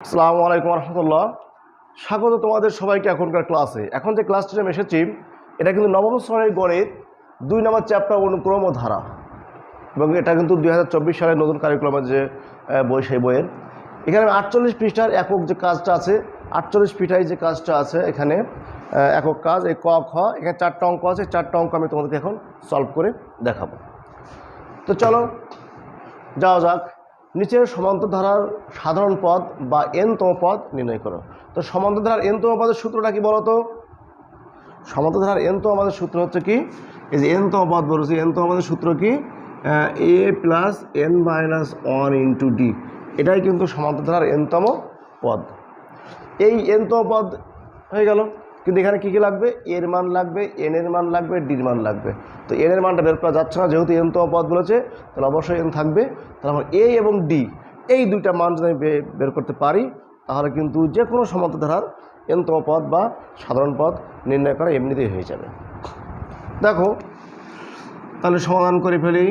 আসসালামু আলাইকুম রহমতুল্লাহ স্বাগত তোমাদের সবাইকে এখনকার ক্লাসে। এখন যে ক্লাসটি আমি এসেছি, এটা কিন্তু নবম শ্রেণির গণিত, দুই নম্বর চ্যাপ্টার অনুক্রম ও ধারা। এবং এটা কিন্তু দু হাজার চব্বিশ সালের নতুন কারিকুলামের যে বই, সেই বইয়ের। এখানে আটচল্লিশ পৃষ্ঠার একক যে কাজটা আছে, আটচল্লিশ পৃষ্ঠায় যে কাজটা আছে এখানে একক কাজ, এই ক, খ, এখানে চারটা অঙ্ক আছে চারটা অঙ্ক আমি তোমাদেরকে এখন সলভ করে দেখাবো। তো চলো, যাওয়া যাক। নিচের সমান্তর ধারার সাধারণ পদ বা এনতম পদ নির্ণয় করো। তো সমান্তর ধারার এনতম পদের সূত্রটা কি বলো তো সমান্তর ধারার এনতম পদের সূত্র হচ্ছে কি? এই যে এনতম পদ বলেছি এনতম পদের সূত্র কি? A plus n minus one into d এটাই কিন্তু সমান্তর ধারার এনতম পদ। এই এনতম পদ হয়ে গেল। কিন্তু এখানে কী কী লাগবে? এর মান লাগবে, এন এর মান লাগবে ডির মান লাগবে। তো এন এর মানটা বের করা যাচ্ছে না, যেহেতু এনতম পদ বলেছে, তাহলে অবশ্যই এন থাকবে। তাহলে আমার এ এবং ডি, এই দুইটা মান যদি আমি বের করতে পারি, তাহলে কিন্তু যে কোনো সমান্তর ধারার এনতম পদ বা সাধারণ পদ নির্ণয় করা এমনিতেই হয়ে যাবে। দেখো, তাহলে সমাধান করে ফেলি।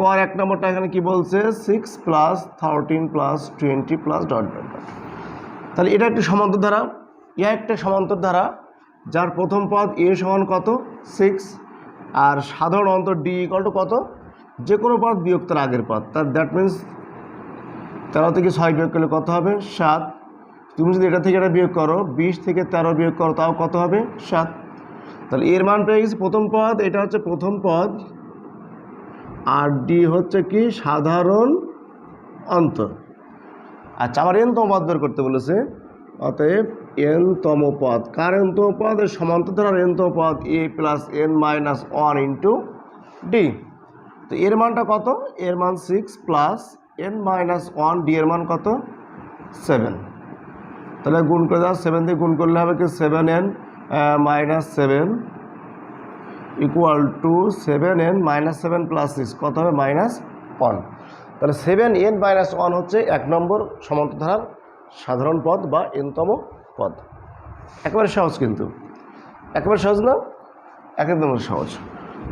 কর এক নম্বরটা এখানে কি বলছে? Six plus thirteen plus twenty plus dot dot dot তাহলে এটা একটি সমান্তর ধারা ইয়া একটা সমান্তর ধারা যার প্রথম পদ এ সমান কত? সিক্স আর সাধারণ অন্তর ডি ইকাল কত? যে কোনো পদ বিয়োগ তার আগের পদ। তার দ্যাট মিন্স তেরো থেকে ছয় বিয়োগ করলে কত হবে? সাত। তুমি যদি এটা থেকে এটা বিয়োগ করো, বিশ থেকে তেরো বিয়োগ করো, তাও কত হবে? সাত। তাহলে এর মান পেয়ে গেছি প্রথম পদ, এটা হচ্ছে প্রথম পদ। আর ডি হচ্ছে কি? সাধারণ অন্তর। আচ্ছা আমার এনতম পদ বের করতে বলেছে। অতএব এনতম পদ কার এনতম পদ এর সমান্তর ধারার এনতম পদ a plus n minus one into d. তো এর মানটা কত? এর মান six plus n minus one d এর মান কত? সেভেন। তাহলে গুণ করে দাও, সেভেন দিয়ে গুণ করলে হবে কি? Seven n minus seven equal to seven n minus seven plus six. কত হবে? Minus one. তাহলে সেভেন এন মাইনাস ওয়ান হচ্ছে এক নম্বর সমান্তধারার সাধারণ পদ বা এনতম পদ। একেবারে সহজ কিন্তু। একেবারে সহজ না? একদম সহজ।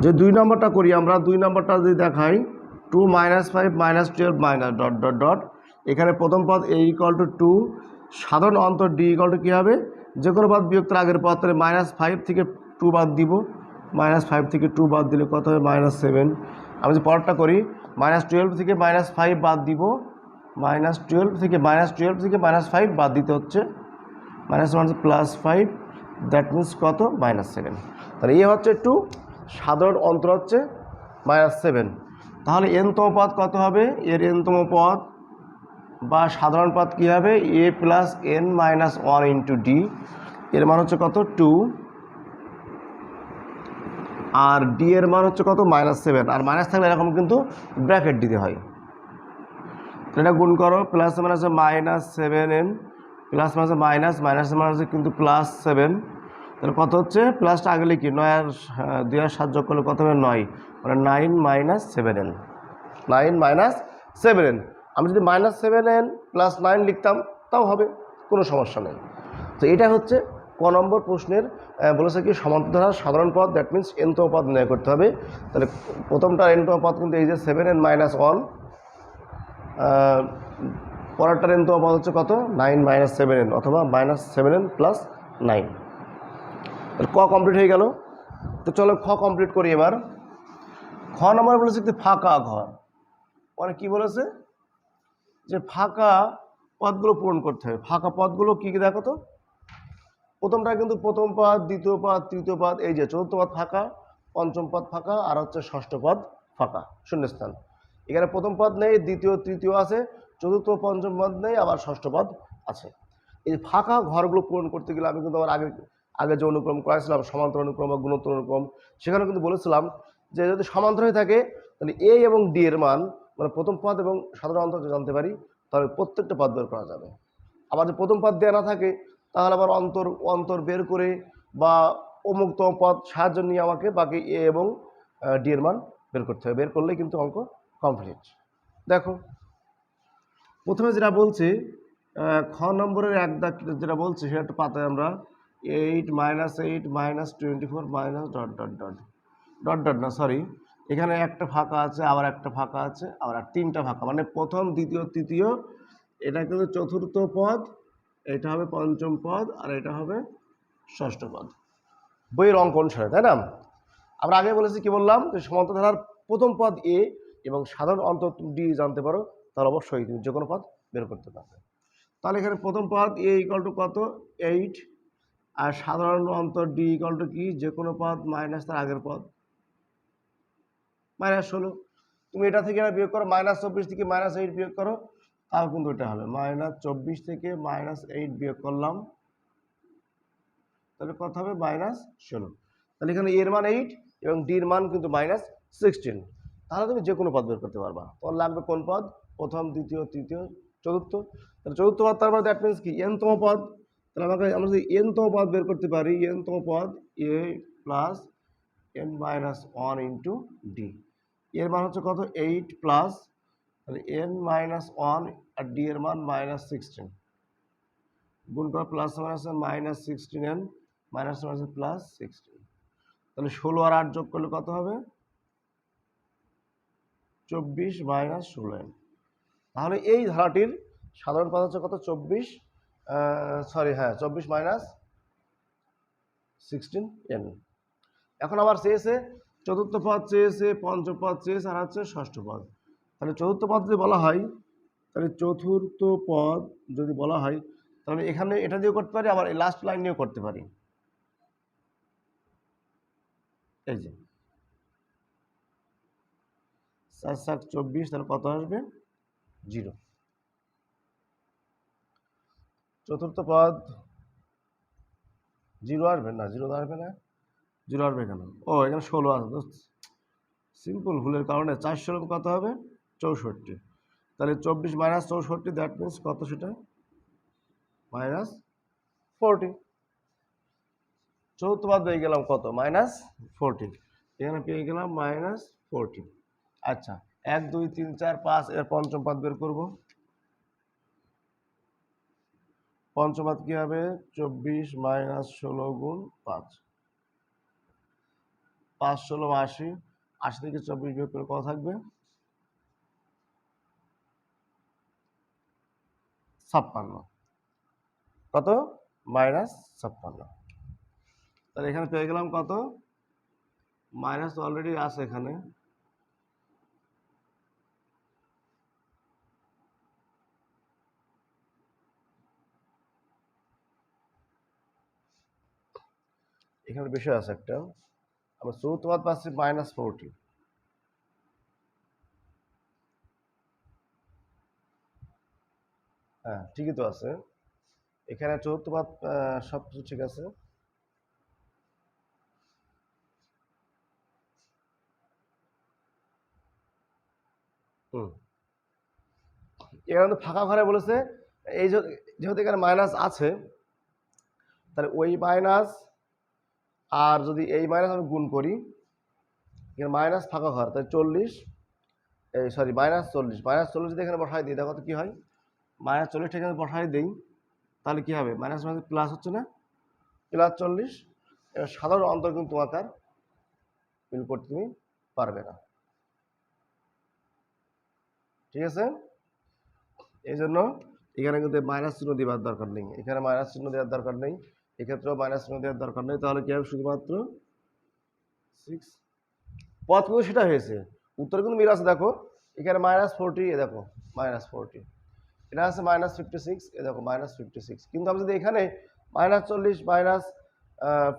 যে দুই নম্বরটা করি আমরা, দুই নম্বরটা যদি দেখাই two minus five minus twelve minus dot dot dot এখানে প্রথম পদ এ ইকাল টু টু সাধারণ অন্তর ডি ইকাল টু কী হবে? যে কোনো পদ বিয়োগ তার আগের পদ, তাহলে মাইনাস ফাইভ থেকে টু বাদ দিব। মাইনাস ফাইভ থেকে টু বাদ দিলে কত হবে? মাইনাস সেভেন আমি যে পরেরটা করি মাইনাস টুয়েলভ থেকে মাইনাস ফাইভ বাদ দিব। মাইনাস টুয়েলভ থেকে মাইনাস টুয়েলভ থেকে মাইনাস ফাইভ বাদ দিতে হচ্ছে। Minus one plus five that means কত? মাইনাস সেভেন তাহলে এ হচ্ছে টু সাধারণ অন্তর হচ্ছে মাইনাস সেভেন তাহলে এনতম পদ কত হবে? এর এনতম পদ বা সাধারণ পদ কী হবে? A plus n minus one into d এর মান হচ্ছে কত? টু আর ডি এর মান হচ্ছে কত? মাইনাস সেভেন আর মাইনাস থাকলে এরকম কিন্তু ব্র্যাকেট দিতে হয়। এটা গুণ করো plus minus minus seven n plus minus minus minus minus কিন্তু প্লাস সেভেন তাহলে কত হচ্ছে? প্লাসটা আগে লিখি, নয় আর দুই আর সাত যোগ করলে কত হবে? নয়। মানে nine minus seven n nine minus seven n আমি যদি minus seven n plus nine লিখতাম, তাও হবে, কোনো সমস্যা নেই। তো এটা হচ্ছে ক নম্বর প্রশ্নের বলেছে কি, সমান্তরাল সাধারণ পদ দ্যাট মিন্স এনতম পদ নির্ণয় করতে হবে। তাহলে প্রথমটা এনতম পদ কিন্তু এই যে সেভেন এন মাইনাস ওয়ান পরেরটার এন তোমার পদ হচ্ছে কত? নাইন মাইনাস সেভেন এন অথবা minus seven n plus nine ক কমপ্লিট হয়ে গেল? তো চলো খ কমপ্লিট করি এবার। খ নম্বর বলেছে একটি ফাঁকা ঘর। মানে কি বলেছে? যে ফাঁকা পদগুলো পূরণ করতে হবে। ফাঁকা পদগুলো কী কী দেখো তো? প্রথমটা কিন্তু প্রথম পদ, দ্বিতীয় পদ, তৃতীয় পদ, এই যে চতুর্থ পদ ফাঁকা, পঞ্চম পদ ফাঁকা, আর হচ্ছে ষষ্ঠ পদ ফাঁকা, শূন্যস্থান। এখানে প্রথম পদ নেই, দ্বিতীয়, তৃতীয় আছে চতুর্থ পঞ্চম পদ নেই, আবার ষষ্ঠ পদ আছে। এই ফাঁকা ঘরগুলো পূরণ করতে গেলে আমি কিন্তু আমার আগে আগে যে অনুক্রম করেছিলাম সমান্তর অনুক্রম বা গুণোত্তর অনুক্রম সেখানে কিন্তু বলেছিলাম যে যদি সমান্তর হয়ে থাকে, তাহলে এ এবং ডি এর মান মানে প্রথম পদ এবং সাধারণ অন্তর জানতে পারি, তাহলে প্রত্যেকটা পদ বের করা যাবে। আবার যদি প্রথম পদ দেওয়া না থাকে, তাহলে আবার অন্তর অন্তর বের করে বা অমুক্ত পদ সাহায্য নিয়ে আমাকে বাকি এ এবং ডি এর মান বের করতে হবে। বের করলেই কিন্তু অঙ্ক কমপ্লিট দেখো প্রথমে যেটা বলছে খ নম্বরের এক দাগ যেটা বলছে, সেটা পাতায় আমরা eight minus eight minus twenty four minus dot dot dot dot dot না সরি এখানে একটা ফাঁকা আছে, আবার একটা ফাঁকা আছে, আবার আর তিনটা ফাঁকা মানে প্রথম, দ্বিতীয়, তৃতীয়, এটা কিন্তু চতুর্থ পদ, এটা হবে পঞ্চম পদ, আর এটা হবে ষষ্ঠ পদ। বইয়ের অঙ্ক অনুসারে তাই না? আমরা আগে বলেছি, কি বললাম? যে সমান্তর ধারার প্রথম পদ এ এবং সাধারণ অন্তর ডি জানতে পারো। তাহলে অবশ্যই তুমি যে কোনো পদ বের করতে পারবে। তাহলে এখানে প্রথম পদ এ ইকাল টু কত? এইট আর সাধারণ অন্তর ডি ইকাল টু কি? যে কোনো পদ মাইনাস তার আগের পদ। মাইনাস ষোলো। তুমি এটা থেকে এটা বিয়োগ করো মাইনাস চব্বিশ থেকে মাইনাস এইট বিয়োগ করো, তাও কিন্তু এটা হবে। মাইনাস চব্বিশ থেকে মাইনাস এইট বিয়োগ করলাম। তাহলে কত হবে? মাইনাস ষোলো। তাহলে এখানে এর মান এইট এবং ডির মান কিন্তু মাইনাস সিক্সটিন তাহলে তুমি যে কোনো পদ বের করতে পারবা। তোমার লাগবে কোন পদ? প্রথম, দ্বিতীয়, তৃতীয়, চতুর্থ। তাহলে চতুর্থ পদ তার মানে দ্যাট মিনস কি? এনতম পদ। তাহলে আমাকে আমরা যদি এনতম পদ বের করতে পারি এনতম পদ a plus n minus one into d এর মান হচ্ছে কত? এইট প্লাস তাহলে এন মাইনাস ওয়ান আর ডি এর মান মাইনাস সিক্সটিন গুণ করা plus minus minus sixteen n minus minus plus sixteen তাহলে ষোলো আর আট যোগ করলে কত হবে? চব্বিশ মাইনাস ষোলো এন তাহলে এই ধারাটির সাধারণ পদ হচ্ছে কত? চব্বিশ সরি হ্যাঁ চব্বিশ মাইনাস সিক্সটিন এন এখন আবার চেয়েছে, চতুর্থ পদ চেয়েছে, পঞ্চম পদ চেয়েছে, আর হচ্ছে ষষ্ঠ পদ। তাহলে চতুর্থ পদ যদি বলা হয়, তাহলে চতুর্থ পদ যদি বলা হয়, তাহলে এখানে এটা দিয়েও করতে পারি, আবার এই লাস্ট লাইন নিয়েও করতে পারি। এই যে সাত, চব্বিশ, তাহলে কত আসবে? জিরো। চতুর্থ পদ। জিরো আসবে না জিরো আসবে না। জিরো আসবে কেন? ও এখানে ষোলো দোস্ত সিম্পল ভুলের কারণে চারশো কত হবে? চৌষট্টি। তাহলে চব্বিশ মাইনাস চৌষট্টি দ্যাট মিনস কত সেটা? মাইনাস ফোরটি চতুর্থ বাদ পেয়ে গেলাম কত? মাইনাস ফোরটি এখানে পেয়ে গেলাম মাইনাস ফোরটি আচ্ছা এক, দুই, তিন, চার, পাঁচ, এর পঞ্চম পদ বের করব। পঞ্চম পদ কী হবে? চব্বিশ মাইনাস ষোলো গুণ পাঁচ। পাঁচ, ষোলো, আশি। আশি থেকে চব্বিশ বিয়োগ করে কত থাকবে? ছাপ্পান্ন। কত? মাইনাস ছাপ্পান্ন। তাহলে এখানে পেয়ে গেলাম কত? মাইনাস অলরেডি আছে এখানে। এখানে বিষয় আছে একটা। আমরা চৌথ বাদ পাচ্ছি মাইনাস ফোরটি হ্যাঁ ঠিকই তো আছে। এখানে চতুর্থ বাদ সব কিছু ঠিক আছে। হুম। এখানে ফাঁকা ঘরে বলেছে, এই যেহেতু এখানে মাইনাস আছে, তাহলে ওই মাইনাস আর যদি এই মাইনাস আমি গুণ করি, এখানে মাইনাস ফাঁকা ঘর তাই চল্লিশ, এই সরি মাইনাস চল্লিশ মাইনাস চল্লিশ যদি এখানে বসাই দিই, দেখো তো কী হয়? মাইনাস চল্লিশটা এখানে বসাই দিই, তাহলে কী হবে? মাইনাস মাইনাস প্লাস হচ্ছে না? প্লাস চল্লিশ এবার সাধারণ অন্তর কিন্তু তোমার তার মিল করতে তুমি পারবে না। ঠিক আছে? এই জন্য এখানে কিন্তু মাইনাস চিহ্ন দেওয়ার দরকার নেই। এখানে মাইনাস চিহ্ন দেওয়ার দরকার নেই। এক্ষেত্রেও মাইনাস চিহ্ন দেওয়ার দরকার নেই। তাহলে কী হবে? শুধুমাত্র সিক্স পথ কিন্তু সেটা হয়েছে। উত্তর কিন্তু মিল আছে, দেখো। এখানে মাইনাস ফোরটি এ দেখো মাইনাস ফোরটি এটা আছে মাইনাস ফিফটি সিক্স এ দেখো মাইনাস ফিফটি সিক্স কিন্তু আমি যদি এখানে মাইনাস চল্লিশ মাইনাস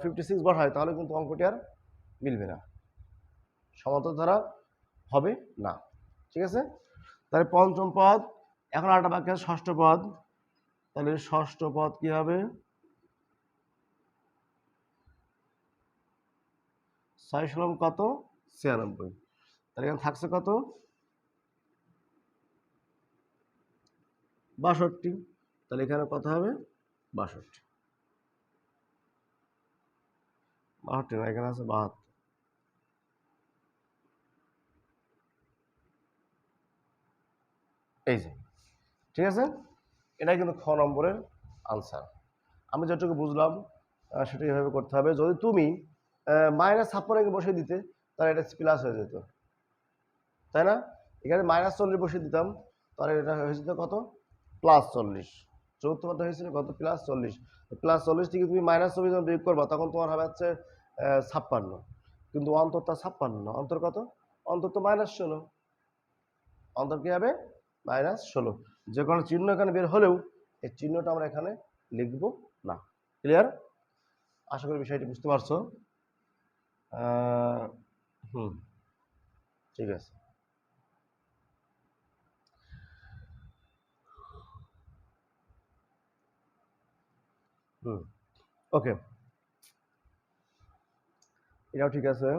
ফিফটি সিক্স বসাই, তাহলে কিন্তু অঙ্কটি আর মিলবে না। সমান্তর ধারা হবে না। ঠিক আছে? তাহলে পঞ্চম পদ, এখন আরেকটা বাকি আছে, ষষ্ঠ পদ। তাহলে ষষ্ঠ পদ কি হবে? ছয় ষোলম কত? ছিয়ানব্বই। তাহলে এখানে থাকছে কত? বাষট্টি। তাহলে এখানে কত হবে? বাষট্টি। বাষট্টি না, এখানে আছে বাহাত্তর। এই যে, ঠিক আছে? এটাই কিন্তু খ নম্বরের আনসার আমি যেটুকু বুঝলাম সেটা এভাবে করতে হবে। যদি তুমি মাইনাস ছাপ্পান্নকে বসে দিতে, তাহলে এটা প্লাস হয়ে যেত। তাই না? এখানে মাইনাস চল্লিশ বসে দিতাম, তাহলে এটা হয়ে যেত কত? প্লাস চল্লিশ। চতুর্থ পদ হয়েছিল কত? প্লাস চল্লিশ। প্লাস চল্লিশ থেকে তুমি মাইনাস চল্লিশ যখন বিয়োগ করবা, তখন তোমার হবে হচ্ছে ছাপ্পান্ন। কিন্তু অন্তরটা ছাপ্পান্ন না। অন্তর কত? অন্তর তো মাইনাস ষোলো। অন্তর কি হবে? মাইনাস ষোলো। যে কোনো চিহ্ন এখানে বের হলেও, এই চিহ্নটা আমরা এখানে লিখব না। ক্লিয়ার আশা করি বিষয়টি বুঝতে পারছ। হুম, ঠিক আছে। হুম, ওকে। এটাও ঠিক আছে।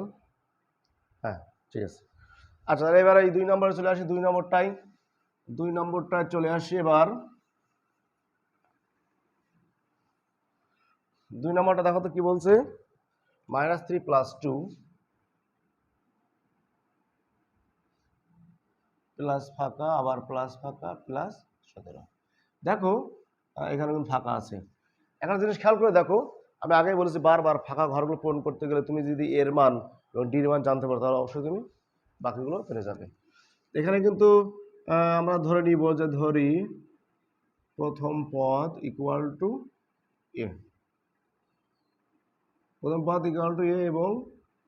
হ্যাঁ ঠিক আছে। আচ্ছা তাহলে এবার এই দুই নম্বরে চলে আসি, দুই নম্বরটাই। দুই নম্বরটায় চলে আসি এবার। দুই নম্বরটা দেখো তো কি বলছে? Minus three plus two plus ফাঁকা, আবার প্লাস ফাঁকা প্লাস সতেরো। দেখো এখানে কিন্তু ফাঁকা আছে। একটা জিনিস খেয়াল করে দেখো, আমি আগেই বলেছি বারবার ফাঁকা ঘরগুলো পূরণ করতে গেলে তুমি যদি এর মান এবং ডির মান জানতে পারো, তাহলে অবশ্যই তুমি বাকিগুলো পেরে যাবে। এখানে কিন্তু আমরা ধরে নিব যে ধরি প্রথম পদ ইকুয়াল টু এ প্রথম পদ ইকুয়াল টু এ এবং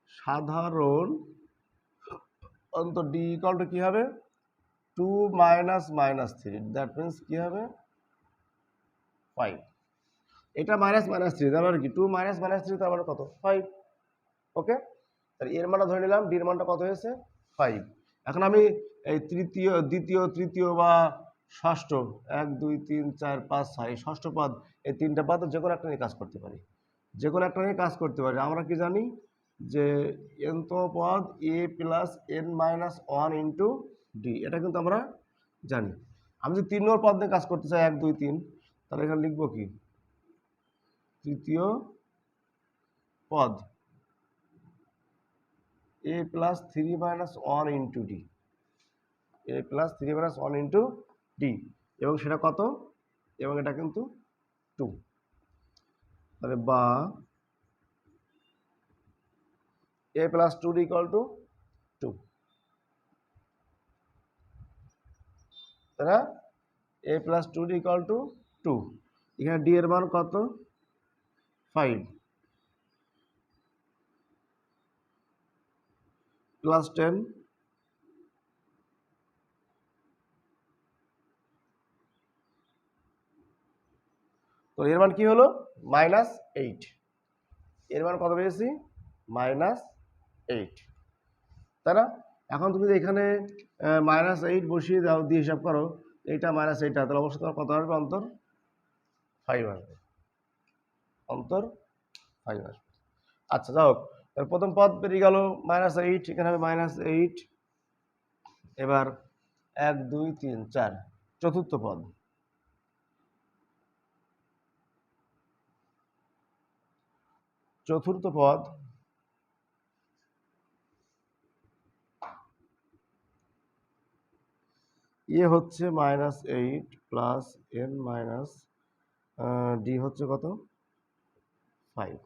সাধারণ অন্তর ডি ইকুয়াল টু কী হবে? Two minus minus three. That means কী হবে? ফাইভ। এটা মাইনাস মাইনাস থ্রি, তার মানে কি? টু মাইনাস মাইনাস থ্রি, তার মানে কত? ফাইভ। ওকে? তাহলে এর মানটা ধরে নিলাম ডির মানটা কত হয়েছে? ফাইভ। এখন আমি এই তৃতীয়, দ্বিতীয়, তৃতীয় বা ষষ্ঠ, এক, দুই, তিন, চার, পাঁচ, ছয় ষষ্ঠ পদ, এই তিনটা পদ যে কোনো একটা নিয়ে কাজ করতে পারি। যে কোনো একটা নিয়ে কাজ করতে পারি। আমরা কি জানি যে এনত পদ a plus n minus one into d এটা কিন্তু আমরা জানি। আমি যদি তিন নম্বর পদ নিয়ে কাজ করতে চাই, এক, দুই, তিন, তাহলে এখানে লিখব কি? তৃতীয় পদ a plus three minus one into d a plus three minus one into d এবং সেটা কত? এবং এটা কিন্তু টু তাহলে বা a plus two equal two two. না a plus two equal two two. এখানে ডি এর মান কত? ফাইভ। প্লাস টেন এর মান কি হলো? Minus eight. এর মান কত পেয়েছি? Minus eight. তাই না? এখন তুমি যদি এখানে মাইনাস এইট বসিয়ে দাও, দিয়ে হিসাব করো, এইটা মাইনাস এইটা তাহলে অবশ্যই তোমার কত আসবে? অন্তর ফাইভ আসবে। অন্তর ফাইভ আসবে। আচ্ছা যাই হোক, তাহলে প্রথম পদ বেরিয়ে গেল, মাইনাস এইট, এখানে হবে মাইনাস এইট। এবার এক, দুই, তিন, চার, চতুর্থ পদ। চতুর্থ পদ। ইয়ে হচ্ছে minus eight plus n minus d হচ্ছে কত? ফাইভ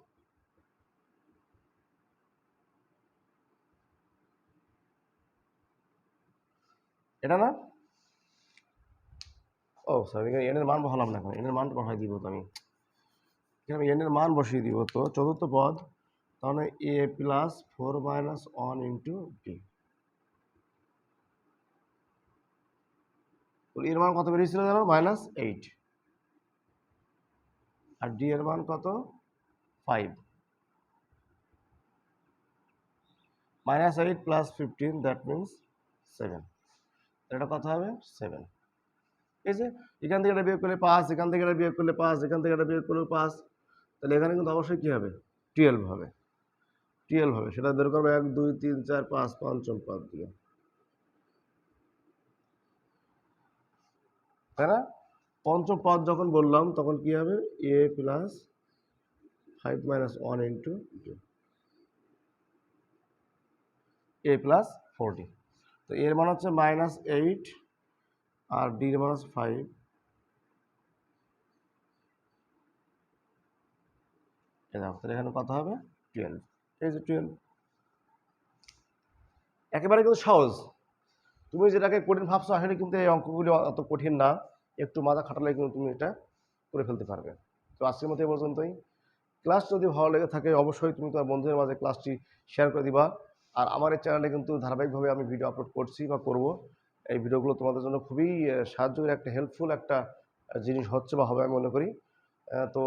এটা না? ও সরি এনের মান বসালাম না এখন। এনের মান বসাই দিব তো আমি। এখানে আমি এনের মান বসিয়ে দিব। তো চতুর্থ পদ, তাহলে a plus four minus one into d এর মান কত বেরিয়েছিল জানো? মাইনাস এইট আর ডি এর মান কত? Five minus eight plus fifteen that means seven এটা কত হবে? সেভেন ঠিক আছে? এখান থেকে এটা বিয়োগ করলে পাঁচ, এখান থেকে এটা বিয়োগ করলে পাঁচ, এখান থেকে এটা বিয়োগ করলে পাঁচ। তাহলে এখানে কিন্তু অবশ্যই কী হবে? টুয়েলভ হবে। টুয়েলভ হবে। সেটা বের করব এক, দুই, তিন, চার, পাঁচ, পঞ্চম পদ দিয়ে। তাই না? পঞ্চম পদ যখন বললাম, তখন কি হবে? A plus five minus one into two a plus forty তো এর মান হচ্ছে মাইনাস এইট আর ডির মান হচ্ছে ফাইভ দেখো তাহলে এখানে কত হবে টুয়েলভ এই যে টুয়েলভ একেবারে কিন্তু সহজ। তুমি যেটাকে কঠিন ভাবছ আসলে কিন্তু এই অঙ্কগুলি অত কঠিন না। একটু মাথা খাটালে কিন্তু তুমি এটা করে ফেলতে পারবে। তো আজকের মতো এই পর্যন্তই। ক্লাস যদি ভালো লেগে থাকে অবশ্যই তুমি তোমার বন্ধুদের মাঝে ক্লাসটি শেয়ার করে দিবা। আর আমার এই চ্যানেলে কিন্তু ধারাবাহিকভাবে আমি ভিডিও আপলোড করছি বা করব। এই ভিডিওগুলো তোমাদের জন্য খুবই আহ, সাহায্যের একটা হেল্পফুল একটা জিনিস হচ্ছে বা হবে আমি মনে করি। তো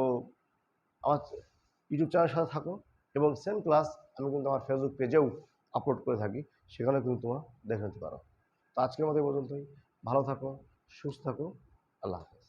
আমার ইউটিউব চ্যানেলের সাথে থাকো এবং সেম ক্লাস আমি কিন্তু আমার ফেসবুক পেজেও আপলোড করে থাকি, সেখানে কিন্তু তোমরা দেখে নিতে পারো। তো আজকের মতো পর্যন্তই। ভালো থাকো, সুস্থ থাকো। আল্লাহ হাফেজ।